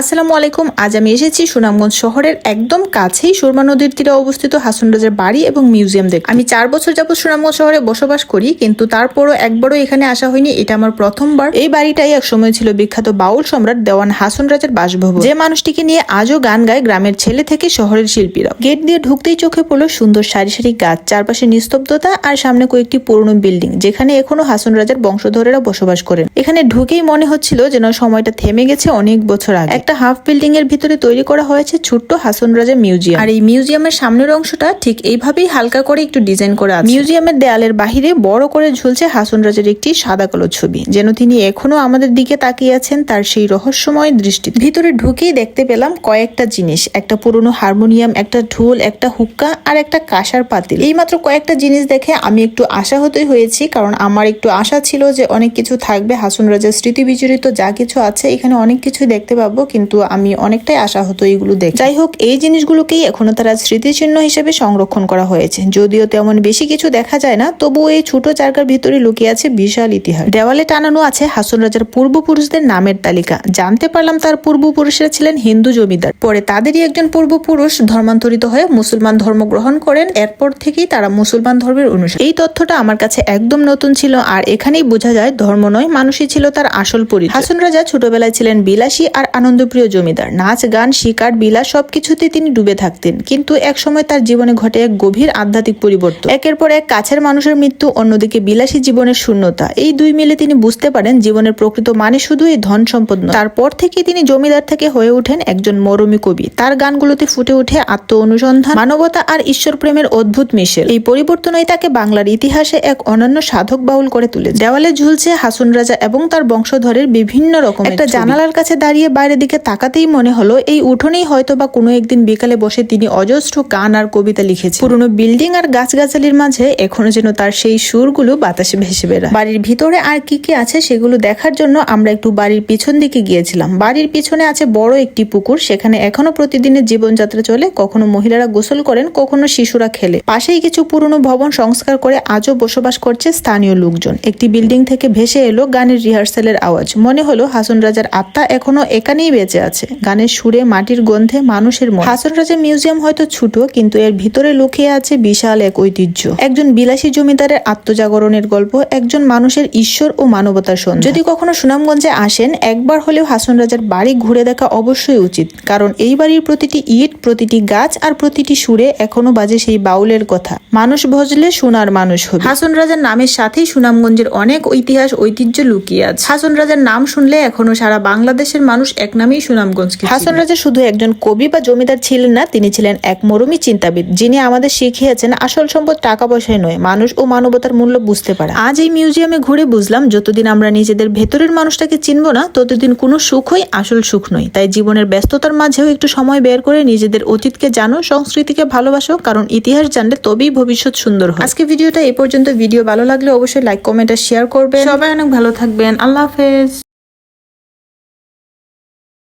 আসসালামু আলাইকুম। আজ আমি এসেছি সুনামগঞ্জ শহরের একদম কাছেই সুরমা নদীর তীরে অবস্থিত হাসন রাজার বাড়ি এবং মিউজিয়াম দেখ আমি চার বছর যাবত সুনামগঞ্জ শহরে বসবাস করি, কিন্তু তারপরও একবারও এখানে আসা হয়নি। এটা আমার প্রথমবার। এই বাড়িটাই এক সময় ছিল বিখ্যাত বাউল সম্রাট দেওয়ান হাসন রাজার বাসভবন। যে মানুষটিকে নিয়ে আজও গান গায় গ্রামের ছেলে থেকে শহরের শিল্পীরা। গেট দিয়ে ঢুকতেই চোখে পড়ল সুন্দর সারি সারি গাছ, চারপাশে নিস্তব্ধতা আর সামনে কয়েকটি পুরনো বিল্ডিং, যেখানে এখনও হাসন রাজার বংশধরেরা বসবাস করেন। এখানে ঢুকেই মনে হচ্ছিল যেন সময়টা থেমে গেছে অনেক বছর আগে। একটা হাফ বিল্ডিং এর ভিতরে তৈরি করা হয়েছে ছোট্ট হাসন রাজা মিউজিয়াম। আর এই মিউজিয়ামের সামনের অংশটা ঠিক এইভাবেই হালকা করে একটু ডিজাইন করা আছে। মিউজিয়ামের দেয়ালের বাহিরে বড় করে ঝুলছে হাসন রাজার একটি সাদা কালো ছবি যেন তিনি এখনও আমাদের দিকে তাকিয়ে আছেন তার সেই রহস্যময় দৃষ্টি ভিতরে ঢুকেই দেখতে পেলাম কয়েকটা জিনিস একটা পুরনো হারমোনিয়াম একটা ঢোল একটা হুক্কা আর একটা কাঁসার পাতিল। এই মাত্র কয়েকটা জিনিস দেখে আমি একটু আশাহতই হয়েছি কারণ আমার একটু আশা ছিল যে অনেক কিছু থাকবে হাসন রাজার স্মৃতি বিজড়িত যা কিছু আছে এখানে অনেক কিছু দেখতে পাবো কিন্তু আমি অনেকটাই আশাহত এইগুলো দেখ। যাই হোক এই জিনিসগুলোকেই এখনও তারা স্মৃতিচিহ্ন হিসেবে সংরক্ষণ করা হয়েছে। যদিও তেমন বেশি কিছু দেখা যায় না তবুও এই ছোট জায়গার ভিতরে লুকিয়ে আছে বিশাল ইতিহাস। দেওয়ালে টানানো আছে হাসন রাজার পূর্বপুরুষদের নামের তালিকা। জানতে পারলাম তার পূর্বপুরুষরা ছিলেন হিন্দু জমিদার। পরে তাদেরই একজন পূর্বপুরুষ ধর্মান্তরিত হয়ে মুসলমান ধর্ম গ্রহণ করেন। এরপর থেকেই তারা মুসলমান ধর্মের অনুসারী। এই তথ্যটা আমার কাছে একদম নতুন ছিল, আর এখানেই বোঝা যায় ধর্ম নয়, মানুষই ছিল তার আসল পরিচয়। হাসন রাজা ছোটবেলায় ছিলেন বিলাসী আর আনন্দপ্রিয় জমিদার। নাচ গান শিকার বিলাস সবকিছুতে তিনি ডুবে থাকতেন। কিন্তু এক সময় তার জীবনে ঘটে এক গভীর আধ্যাত্মিক পরিবর্তন। একের পর এক কাছের মানুষের মৃত্যু অন্যদিকে বিলাসী জীবনের শূন্যতা। এই দুই মিলে তিনি বুঝতে পারেন জীবনের প্রকৃত মানে শুধু এই ধন সম্পদ নয়। তারপর থেকে তিনি জমিদার থেকে হয়ে ওঠেন একজন মরমী কবি। তার গানগুলোতে ফুটে ওঠে আত্ম অনুসন্ধান মানবতা আর ঈশ্বর প্রেমের অদ্ভুত মিশেল। এই পরিবর্তনই তাকে বাংলার ইতিহাসে এক অনন্য সাধক বাউল করে তুলে দেওয়ালে ঝুলছে হাসন রাজা এবং তার বংশধরের বিভিন্ন রকম একটা জানালার কাছে দাঁড়িয়ে বাইরের দিকে তাকাতেই মনে হলো এই উঠোনেই হয়তো বা কোনো একদিন বিকালে বসে তিনি অজস্র গান আর কবিতা লিখেছেন। পুরনো বিল্ডিং আর গাছগাছালির মাঝে এখনও যেন তার সেই সুরগুলো বাতাসে ভেসে বেড়ায়। বাড়ির ভিতরে আর কি কি আছে সেগুলো দেখার জন্য আমরা একটু বাড়ির পিছন দিকে গিয়েছিলাম। বাড়ির পিছনে আছে বড় একটি পুকুর, সেখানে এখনও প্রতিদিনের জীবনযাত্রা চলে। কখনো মহিলারা গোসল করেন, কখনো শিশুরা খেলে। পাশেই কিছু পুরনো ভবন সংস্কার করে আজও বসবাস করছে স্থানীয় লোকজন। একটি বিল্ডিং থেকে ভেসে এলো গানের রিহার্সালের আওয়াজ। মনে হলো হাসন রাজার আত্মা এখনও এখানেই বেঁচে আছে। গানের সুরে মাটির গন্ধে মানুষের মন। হাসন রাজা মিউজিয়াম হয়তো ছোট, কিন্তু এর ভিতরে লুকিয়ে আছে বিশাল এক ঐতিহ্য। একজন বিলাসী জমিদারের আত্মজাগরণের গল্প, একজন মানুষের ঈশ্বর ও মানবতার সন্ধ্যা যদি কখনো সুনামগঞ্জে আসেন, একবার হলেও হাসন রাজার বাড়ি ঘুরে দেখা অবশ্যই উচিত, কারণ এই বাড়ির প্রতিটি ইট, প্রতিটি গাছ আর প্রতিটি সুরে এখনও বাজে সেই বাউলের কথা। মানুষ ভজলে সোনার মানুষ হবে। হাসন রাজার নামের সাথেই সুনামগঞ্জের অনেক ইতিহাস ঐতিহ্য লুকিয়ে আছে। হাসন রাজার নাম শুনলে এখনও সারা বাংলাদেশের মানুষ এক নামেই সুনামগঞ্জকে হাসন রাজা শুধু একজন কবি বা জমিদার ছিলেন না তিনি ছিলেন এক মরমী চিন্তাবিদ যিনি আমাদের শিখিয়েছেন আসল সম্পদ টাকা পয়সায় নয় মানুষ ও মানবতার মূল্য বুঝতে পারে। আজ এই মিউজিয়ামে ঘুরে বুঝলাম যতদিন আমরা নিজেদের ভেতরের মানুষটাকে চিনবো না ততদিন কোনো সুখই আসল সুখ নয়। তাই জীবনের ব্যস্ততার মাঝেও একটু সময় বের করে নিজেদের অতীতকে জানো সংস্কৃতিকে ভালোবাসো কারণ ইতিহাস জানলে তবেই ভবিষ্যৎ সুন্দর হয়। আজকে ভিডিওটা এই পর্যন্ত। ভিডিও ভালো লাগলে অবশ্যই লাইক কমেন্ট আর শেয়ার করবেন। সবাই অনেক ভালো থাকবেন। আল্লাহ হাফেজ।